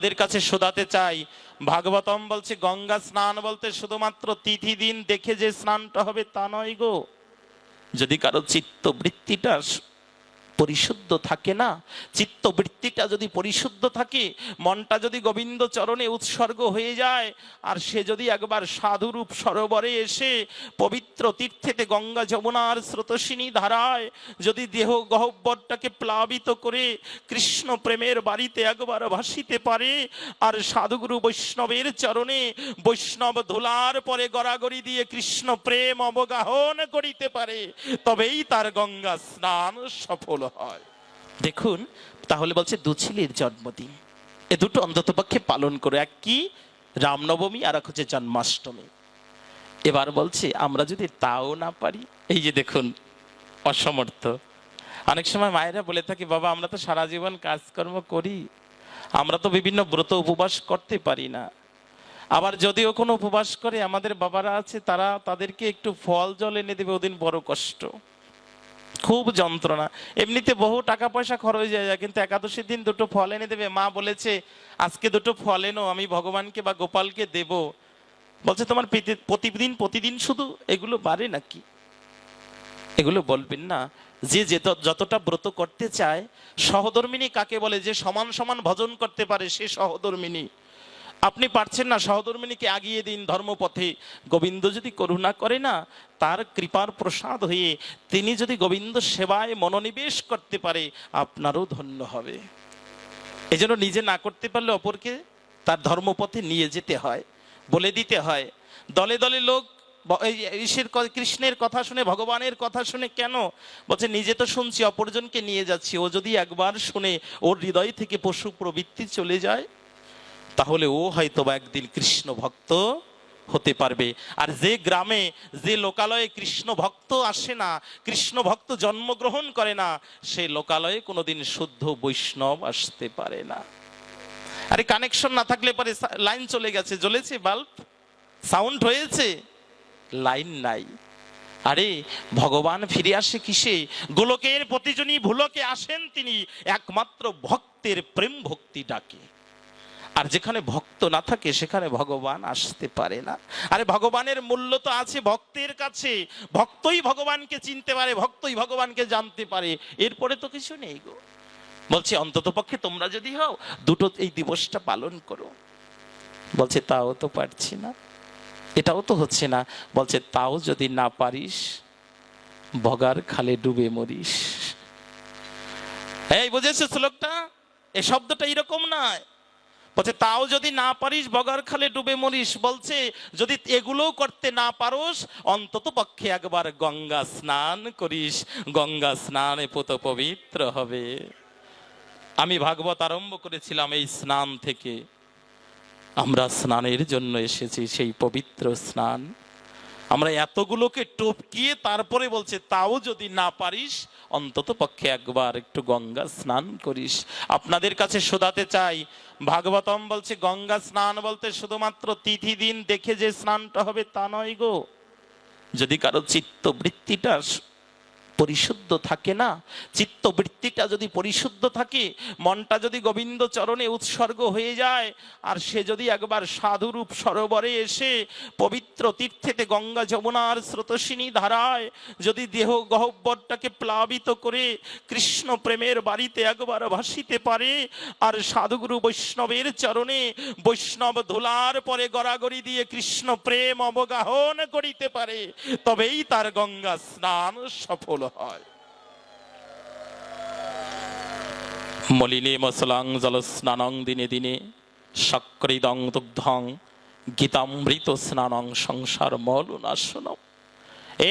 এদের কাছে শোধাতে চাই। ভাগবতম বলছে, গঙ্গা স্নান বলতে শুধুমাত্র তিথি দিন দেখে যে স্নানটা হবে তা নয় গো। যদি কারও চিত্ত বৃত্তিটা স- পরিশুদ্ধ থাকে না? চিত্তবৃত্তিটা যদি পরিশুদ্ধ থাকে, মনটা যদি গোবিন্দ চরণে উৎসর্গ হয়ে যায়, আর সে যদি একবার সাধুরূপ সরোবরে এসে পবিত্র তীর্থেতে গঙ্গা যমুনার স্রোতসিনী ধারায় যদি দেহ গহব্বরটাকে প্লাবিত করে কৃষ্ণ প্রেমের বাড়িতে একবার ভাসিতে পারে, আর সাধুগুরু বৈষ্ণবের চরণে বৈষ্ণব ধুলার পরে গড়াগড়ি দিয়ে কৃষ্ণ প্রেম অবগাহন করিতে পারে, তবেই তার গঙ্গা স্নান সফল হয়। দেখুন, তাহলে বলছে দুছিলির জন্মদিন। এ দুটো অন্ততপক্ষে পালন করে, এক কি? রামনবমী, আর এক হচ্ছে জন্মাষ্টমী। এবার বলছে, আমরা যদি তাও না পারি, এই যে দেখুন, অসমর্থ। অনেক সময় মায়েরা বলে থাকি, বাবা, আমরা তো সারা জীবন কাজকর্ম করি। আমরা তো বিভিন্ন ব্রত উপবাস করতে পারি না। আবার যদিও কোনো উপবাস করে, আমাদের বাবারা আছে, তারা তাদেরকে একটু ফল জল এনে দেবে, ওদিন বড় কষ্ট। খুব যন্ত্রণা। এমনিতে বহু টাকা পয়সা খরচ হয়ে যায়, কিন্তু একাদশীর দিন দুটো ফল এনে দেবে। মা বলেছে, আজকে দুটো ফল এনো, আমি ভগবানকে বা গোপালকে দেব। বলছে, তোমার প্রতিদিন প্রতিদিন শুধু এগুলো বাড়ে নাকি? এগুলো বলবেন না। যে যে, যতটা ব্রত করতে চায়, সহধর্মিনী কাকে বলে? যে সমান সমান ভজন করতে পারে, সে সহধর্মিনী। আপনি পারছেন না, সহধর্মিনীকে আগিয়ে দিন ধর্মপথে। গোবিন্দ যদি করুণা করে না, তার কৃপার প্রসাদ হয়ে তিনি যদি গোবিন্দ সেবায় মনোনিবেশ করতে পারে, আপনারও ধন্য হবে। এজন্য নিজে না করতে পারলে অপরকে তার ধর্মপথে নিয়ে যেতে হয়, বলে দিতে হয়। দলে দলে লোক ঈশ্বর কৃষ্ণের কথা শুনে, ভগবানের কথা শুনে কেন? বলছে, নিজে তো শুনছি, অপরজনকে নিয়ে যাচ্ছি। ও যদি একবার শুনে, ওর হৃদয় থেকে পশু প্রবৃত্তি চলে যায় তাহলে ও হয়তো বা একদিন কৃষ্ণ ভক্ত হতে পারবে। আর যে গ্রামে, যে লোকালয়ে কৃষ্ণ ভক্ত আসে না, কৃষ্ণ ভক্ত জন্মগ্রহণ করে না সেই লোকালয়ে কোনোদিন শুদ্ধ বৈষ্ণব আসতে পারে না। আরে কানেকশন না থাকলে পরে সা- লাইন চলে গেছে, জ্বলেছে বাল্ব সাউন্ড হয়েছে? লাইন নাই। আরে ভগবান ফিরে আসে কিসে? গোলকের প্রতিজনী ভুলকে আসেন তিনি, একমাত্র ভক্তের প্রেম ভক্তি ডাকে। আর যেখানে ভক্ত না থাকে, সেখানে ভগবান আসতে পারে না। আরে ভগবানের মূল্য তো আছে ভক্তের কাছে। ভক্তই ভগবানকে চিনতে পারে, ভক্তই ভগবানকে জানতে পারে। এরপরে তো কিছু নেই গো। বলছে, অন্তত পক্ষে তোমরা যদি হও, দুটো এই দিবসটা পালন করো। বলছে, তাও তো পারছি না। এটাও তো হচ্ছে না। বলছে, তাও যদি না পারিস, ভগার খালে ডুবে মরিস। এই বুঝেছ শ্লোকটা? এই শব্দটা এরকম নয়। বলছে, তাও যদি না পারিস, বগার খালে ডুবে মরিস। বলছে, যদি এগুলোও করতে না পারোস, অন্তত পক্ষে একবার গঙ্গা স্নান করিস। গঙ্গা স্নানে পুত পবিত্র হবে। আমি ভাগবত আরম্ভ করেছিলাম এই স্নান থেকে। আমরা স্নানের জন্য এসেছি সেই পবিত্র স্নান। আমরা এতগুলোকে টপকিয়ে তারপরে বলছে, তাও যদি না পারিস, অন্তত পক্ষে একবার একটু গঙ্গা স্নান করিস। আপনাদের কাছে শোধাতে চাই, ভাগবতম বলছে, গঙ্গা স্নান বলতে শুধুমাত্র তিথি দিন দেখে যে স্নানটা হবে তা নয় গো। যদি কারও চিত্ত বৃত্তিটা স- পরিশুদ্ধ থাকে না? চিত্তবৃত্তিটা যদি পরিশুদ্ধ থাকে, মনটা যদি গোবিন্দ চরণে উৎসর্গ হয়ে যায়, আর সে যদি একবার সাধুরূপ সরোবরে এসে পবিত্র তীর্থেতে গঙ্গা যমুনার স্রোতসিনী ধারায় যদি দেহ গহব্বরটাকে প্লাবিত করে কৃষ্ণ প্রেমের বাড়িতে একবার ভাসিতে পারে, আর সাধুগুরু বৈষ্ণবের চরণে বৈষ্ণব ধুলার পরে গড়াগড়ি দিয়ে কৃষ্ণ প্রেম অবগাহন করিতে পারে, তবেই তার গঙ্গা স্নান সফল হয়। মলিনে মসলাং জল স্নানং দিনে দিনে, সক্রিদং দুগ্ধং গীতামৃত স্নানং সংসার মল নাশনম।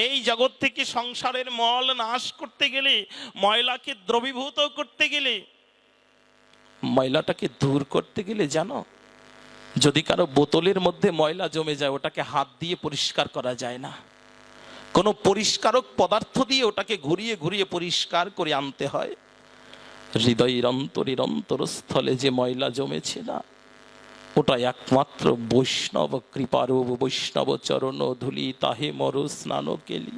এই জগৎ থেকে সংসারের মল নাশ করতে গেলে, ময়লাকে দ্রবীভূত করতে গেলে, ময়লাটাকে দূর করতে গেলে জানো, যদি কারও বোতলের মধ্যে ময়লা জমে যায়, ওটাকে হাত দিয়ে পরিষ্কার করা যায় না। কোনো পরিষ্কারক পদার্থ দিয়ে ওটাকে ঘুরিয়ে ঘুরিয়ে পরিষ্কার করে আনতে হয়। হৃদয়ের অন্তরের অন্তরস্থলে যে ময়লা জমেছে না ওটা একমাত্র বৈষ্ণব কৃপারূপ, বৈষ্ণব চরণ ধুলি তাহে মর স্নান কেলি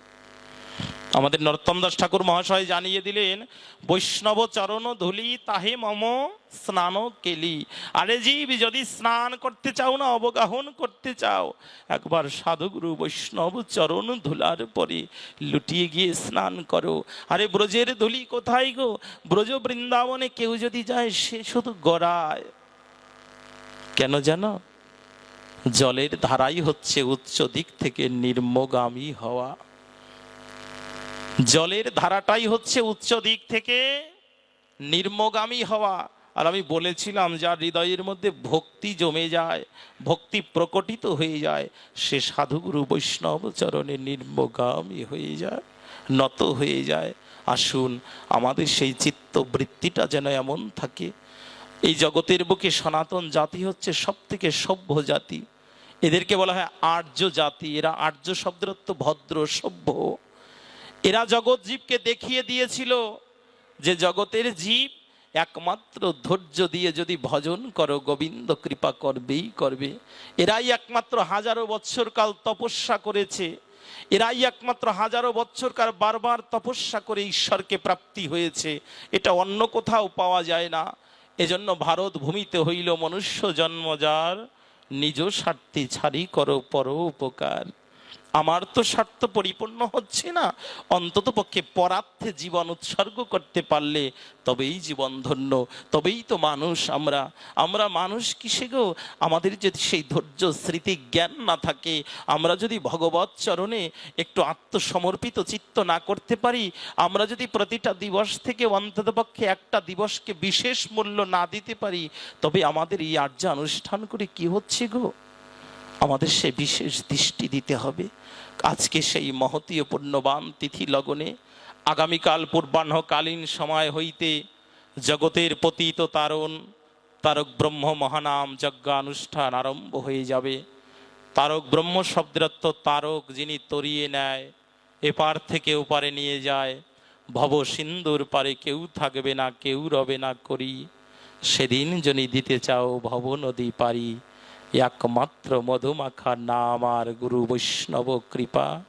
আমাদের নরোত্তম দাস ঠাকুর মহাশয় জানিয়ে দিলেন, বৈষ্ণব চরণ ধুলি তাহে মম স্নান কেলি। আরে জীব, যদি স্নান করতে চাও না, অবগাহন করতে চাও, একবার সাধুগুরু বৈষ্ণব চরণ ধুলার পরে লুটিয়ে গিয়ে স্নান করো। আরে ব্রজের ধুলি কোথায় গো? ব্রজ বৃন্দাবনে কেউ যদি যায়, সে শুধু গড়ায়। কেন জানো? জলের ধারাই হচ্ছে উচ্চ দিক থেকে নির্মগামী হওয়া। জলের ধারাটাই হচ্ছে উচ্চ দিক থেকে নির্মগামী হওয়া। আর আমি বলেছিলাম, যার হৃদয়ের মধ্যে ভক্তি জমে যায়, ভক্তি প্রকটিত হয়ে যায়, সে সাধুগুরু বৈষ্ণব চরণে নির্মগামী হয়ে যায়, নত হয়ে যায়। আসুন, আমাদের সেই চিত্তবৃত্তিটা যেন এমন থাকে। এই জগতের বুকে সনাতন জাতি হচ্ছে সব থেকে সভ্য জাতি। এদেরকে বলা হয় আর্য জাতি। এরা আর্য শব্দের ভদ্র, সভ্য। এরা জগৎ জীবকে দেখিয়ে দিয়েছিল যে জগতের জীব একমাত্র ধৈর্য দিয়ে যদি ভজন করো, গোবিন্দ কৃপা করবেই করবে। এরাই একমাত্র হাজারো বৎসর কাল তপস্যা করেছে। এরাই একমাত্র হাজারো বৎসর কাল বারবার তপস্যা করে ঈশ্বরকে প্রাপ্তি হয়েছে। এটা অন্য কোথাও পাওয়া যায় না। এজন্য ভারত ভূমিতে হইল মনুষ্য জন্ম, যার নিজ স্বার্থে ছাড়ি করো পর উপকার আমার তো স্বার্থ পরিপূর্ণ হচ্ছে না। অন্তত পক্ষে পরার্থে জীবন উৎসর্গ করতে পারলে তবেই জীবন ধন্য, তবেই তো মানুষ আমরা। আমরা মানুষ কিসে গো? আমাদের যদি সেই ধৈর্য, স্মৃতি, জ্ঞান না থাকে, আমরা যদি ভগবত চরণে একটু আত্মসমর্পিত চিত্ত না করতে পারি, আমরা যদি প্রতিটা দিবস থেকে অন্তত পক্ষে একটা দিবসকে বিশেষ মূল্য না দিতে পারি, তবে আমাদের এই আর্য অনুষ্ঠান করে কি হচ্ছে গো? আমাদের সে বিশেষ দৃষ্টি দিতে হবে। আজকে সেই মহতীয় পুণ্যবান তিথি লগনে আগামীকাল পূর্বাহ্নকালীন সময় হইতে জগতের পতিত তারণ, তারক ব্রহ্ম মহানাম যজ্ঞানুষ্ঠান আরম্ভ হয়ে যাবে। তারক ব্রহ্ম শব্দার্থ তারক যিনি তরিয়ে নেয়, এপার থেকে ওপারে নিয়ে যায়। ভব সিন্ধুর পারে কেউ থাকবে না, কেউ রবে না করি। সেদিন যদি দিতে চাও ভব নদী পারি একমাত্র মধুমাখা নাম আর গুরু বৈষ্ণব কৃপা।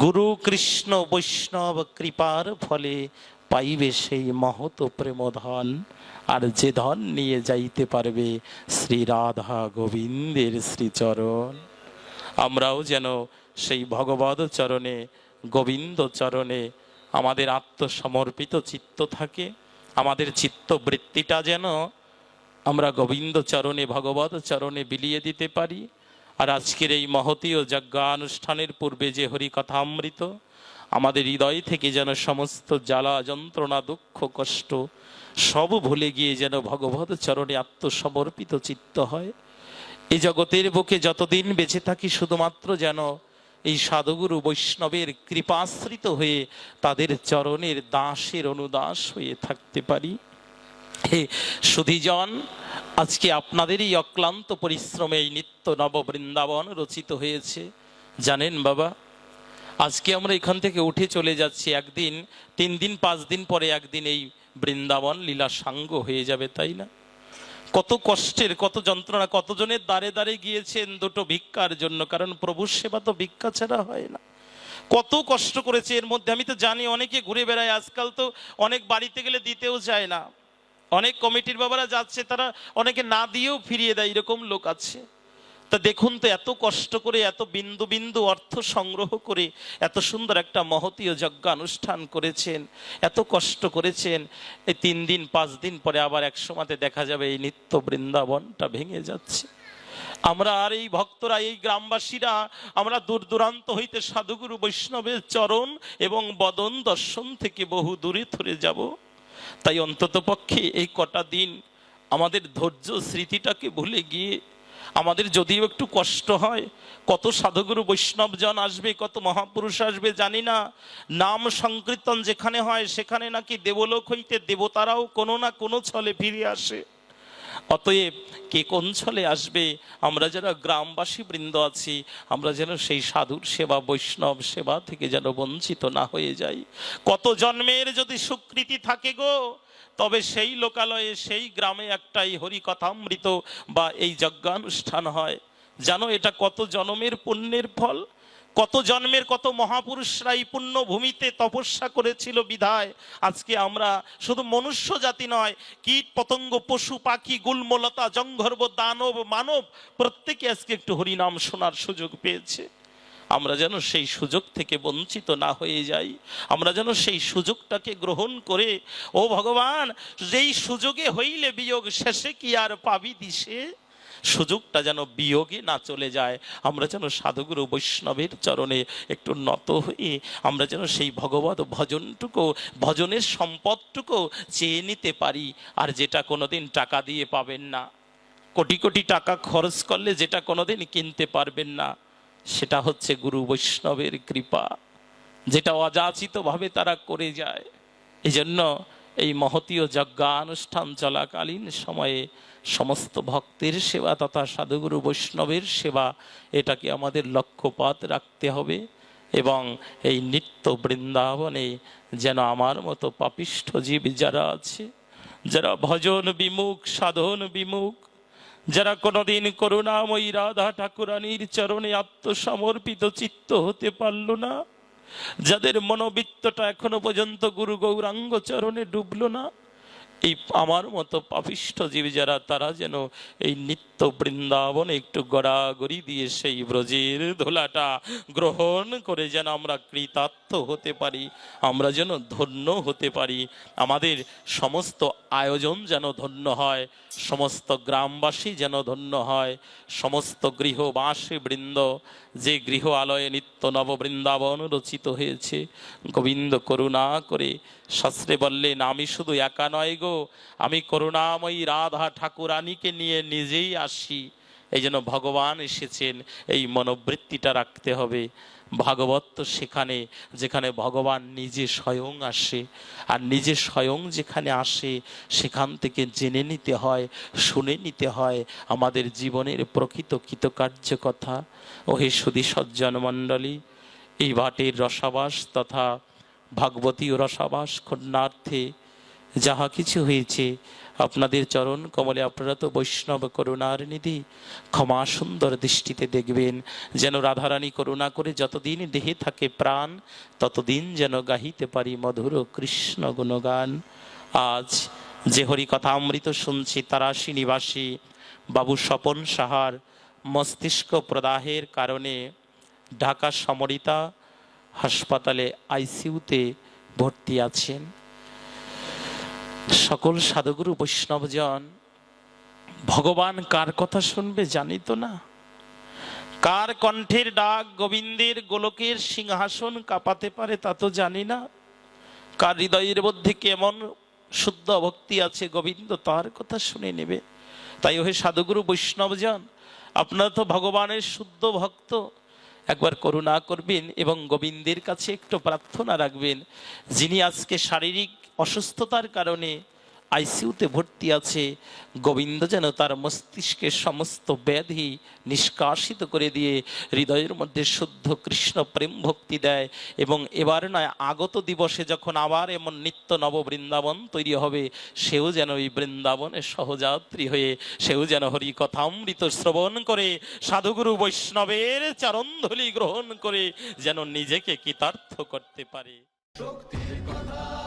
গুরু কৃষ্ণ বৈষ্ণব কৃপার ফলে পাইবে সেই মহত প্রেমধন। আর যে ধন নিয়ে যাইতে পারবে শ্রী রাধা গোবিন্দের শ্রীচরণ। আমরাও যেন সেই ভগবত চরণে, গোবিন্দ চরণে আমাদের আত্মসমর্পিত চিত্ত থাকে, আমাদের চিত্তবৃত্তিটা যেন আমরা গোবিন্দ চরণে ভগবত চরণে বিলিয়ে দিতে পারি। আর আজকের এই মহতীয় যজ্ঞানুষ্ঠানের পূর্বে যে হরিকথামৃত, আমাদের হৃদয় থেকে যেন সমস্ত জ্বালা, যন্ত্রণা, দুঃখ, কষ্ট সব ভুলে গিয়ে যেন ভগবত চরণে আত্মসমর্পিত চিত্ত হয়। এই জগতের বুকে যতদিন বেঁচে থাকি, শুধুমাত্র যেন এই সাধুগুরু বৈষ্ণবের কৃপাশ্রিত হয়ে তাদের চরণের দাসের অনুদাস হয়ে থাকতে পারি। সুধীজন, আজকে আপনাদেরই অক্লান্ত পরিশ্রমে এই নিত্য নব বৃন্দাবন রচিত হয়েছে। জানেন বাবা, আজকে আমরা এখান থেকে উঠে চলে যাচ্ছি একদিন, তিন দিন, পাঁচ দিন পরে একদিন এই বৃন্দাবন লীলা সাঙ্গ হয়ে যাবে, তাই না? কত কষ্টের, কত যন্ত্রণা, কতজনের দ্বারে দ্বারে গিয়েছেন দুটো ভিক্ষার জন্য, কারণ প্রভুর সেবা তো ভিক্ষা ছাড়া হয় না। কত কষ্ট করেছে, এর মধ্যে আমি তো জানি অনেকে ঘুরে বেড়ায়, আজকাল তো অনেক বাড়িতে গেলে দিতেও চায় না। অনেক কমিটির বাবারা যাচ্ছে, তারা অনেকে না দিয়েও ফিরিয়ে দেয়, এরকম লোক আছে। তা দেখুন তো এত কষ্ট করে, এত বিন্দু বিন্দু অর্থ সংগ্রহ করে, এত সুন্দর একটা মহতীয় যজ্ঞ অনুষ্ঠান করেছেন, এত কষ্ট করেছেন, এই তিন দিন, পাঁচ দিন পরে আবার এক সময়তে দেখা যাবে এই নিত্য বৃন্দাবনটা ভেঙে যাচ্ছে। আমরা আর এই ভক্তরা, এই গ্রামবাসীরা, আমরা দূর দূরান্ত হইতে সাধুগুরু বৈষ্ণবের চরণ এবং বদন দর্শন থেকে বহু দূরে থরে যাব। তাই অন্তত পক্ষে এই কটা দিন আমাদের ধৈর্য স্মৃতিটাকে ভুলে গিয়ে আমাদের যদিও একটু কষ্ট হয়, কত সাধুগুরু বৈষ্ণবজন আসবে, কত মহাপুরুষ আসবে জানি না। নাম সংকীর্তন যেখানে হয় সেখানে নাকি দেবলোক হইতে দেবতারাও কোনো না কোনো ছলে ফিরে আসে। অতএব কে কোন ছলে আসবে? আমরা যারা গ্রামবাসী বৃন্দ আছি, আমরা যেন সেই সাধুর সেবা, বৈষ্ণব সেবা থেকে যেন বঞ্চিত না হয়ে যাই। কত জন্মের যদি স্বীকৃতি থাকে গো, তবে সেই লোকালয়ে, সেই গ্রামে একটাই হরিকথামৃত বা এই যজ্ঞানুষ্ঠান হয়। জানো এটা কত জনমের পুণ্যের ফল? কত জন্মের কত মহাপুরুষরা এই পুণ্য তপস্যা করেছিল বিধায়। আজকে আমরা শুধু মনুষ্য জাতি নয়, কীট, পতঙ্গ, পশু, পাখি, গুলমলতা জঙ্গর্ব দানব, মানব, প্রত্যেকে আজকে একটু হরিনাম শোনার সুযোগ পেয়েছে। আমরা যেন সেই সুযোগ থেকে বঞ্চিত না হয়ে যাই। আমরা যেন সেই সুযোগটাকে গ্রহণ করে, ও ভগবান, যেই সুযোগে হইলে বিয়োগ, শেষে কি আর পাবি দিশে? সুযোগটা যেন বিয়োগে না চলে যায়। আমরা যেন সাধুগুরু বৈষ্ণবের চরণে একটু নত হয়ে আমরা যেন সেই ভগবত ভজনটুকু, ভজনের সম্পদটুকু চেয়ে নিতে পারি। আর যেটা কোনোদিন টাকা দিয়ে পাবেন না। কোটি কোটি টাকা খরচ করলে যেটা কোনোদিন কিনতে পারবেন না। সেটা হচ্ছে গুরু বৈষ্ণবের কৃপা। যেটা অযাচিতভাবে তারা করে যায়। এই জন্য এই মহতীয় যজ্ঞানুষ্ঠান চলাকালীন সময়ে সমস্ত ভক্তের সেবা তথা সাধুগুরু বৈষ্ণবের সেবা, এটাকে আমাদের লক্ষ্যপাত রাখতে হবে এবং এই নিত্য বৃন্দাবনে যেন আমার মতো পাপিষ্ঠ জীব যারা আছে, যারা ভজন বিমুখ, সাধন বিমুখ, যারা কোনোদিন করুণাময়ী রাধা ঠাকুরানীর চরণে আত্মসমর্পিত চিত্ত হতে পারল না, যাদের মনোবৃত্তটা এখনও পর্যন্ত গুরু গৌরাঙ্গ চরণে ডুবলো না এই আমার মতো পাপিষ্ঠ জীব যারা, তারা যেন এই নিত্য বৃন্দাবনে একটু গড়াগড়ি দিয়ে সেই ব্রজের ধোলাটা গ্রহণ করে যেন আমরা কৃতার্থ হতে পারি, আমরা যেন ধন্য হতে পারি। আমাদের সমস্ত আয়োজন যেন ধন্য হয়, সমস্ত গ্রামবাসী যেন ধন্য হয়, সমস্ত গৃহবাসী বৃন্দ, যে গৃহ আলয়ে নিত্য নব বৃন্দাবন রচিত হয়েছে, গোবিন্দ করুণা করে শাস্ত্রে বললেন, আমি শুধু একা নয় গো আমি করুণাময়ী রাধা ঠাকুরানীকে নিয়ে নিজেই আসি। এই জন্য ভগবান এসেছেন, এই মনোবৃত্তিটা রাখতে হবে। ভাগবত তো সেখানে, যেখানে ভগবান নিজে স্বয়ং আসে। আর নিজে স্বয়ং যেখানে আসে, সেখান থেকে জেনে নিতে হয়, শুনে নিতে হয় আমাদের জীবনের প্রকৃত কৃতকার্য কথা। ও হে সুধী সজ্জন মণ্ডলী, এই বাটের রসাবাস তথা ভাগবতী রসাবাস কন্যার্থে যাহা কিছু হয়েছে, আপনাদের চরণ কমলে আপনারা তো বৈষ্ণব করুণার নিধি। ক্ষমা সুন্দর দৃষ্টিতে দেখবেন, যেন রাধারানী করুণা করে যতদিন দেহে থাকে প্রাণ, ততদিন যেন গাহিতে পারি মধুর কৃষ্ণ গুণগান। আজ যে হরি কথা অমৃত শুনছি তারাশি নিবাসী বাবু স্বপন সাহার মস্তিষ্ক প্রদাহের কারণে ঢাকা সমরিতা হাসপাতালে আইসিইউতে ভর্তি আছেন। সকল সাধুগুরু বৈষ্ণবজন, ভগবান কার কথা শুনবে জানি তো না? কার কণ্ঠের ডাক গোবিন্দের গোলকের সিংহাসন কাঁপাতে পারে তা তো জানি না। কার হৃদয়ের মধ্যে কেমন শুদ্ধ ভক্তি আছে গোবিন্দ তার কথা শুনে নেবে। তাই ওহে সাধুগুরু বৈষ্ণবজন, আপনারা তো ভগবানের শুদ্ধ ভক্ত। একবার করুণা করবেন এবং গোবিন্দের কাছে একটু প্রার্থনা রাখবেন। যিনি আজকে শারীরিক অসুস্থতার কারণে আইসিউতে ভর্তি আছে। গোবিন্দ যেন তার মস্তিষ্কের সমস্ত ব্যাধি নিষ্কাশিত করে দিয়ে হৃদয়ের মধ্যে শুদ্ধ কৃষ্ণ প্রেম ভক্তি দেয় এবং এবার নয়, আগত দিবসে যখন আবার এমন নিত্য নব বৃন্দাবন তৈরি হবে, সেও যেন এই বৃন্দাবনের সহযাত্রী হয়ে, সেও যেন হরি কথামৃত শ্রবণ করে, সাধুগুরু বৈষ্ণবের চরণধলি গ্রহণ করে, যেন নিজেকে কৃতার্থ করতে পারে। শক্তির কথা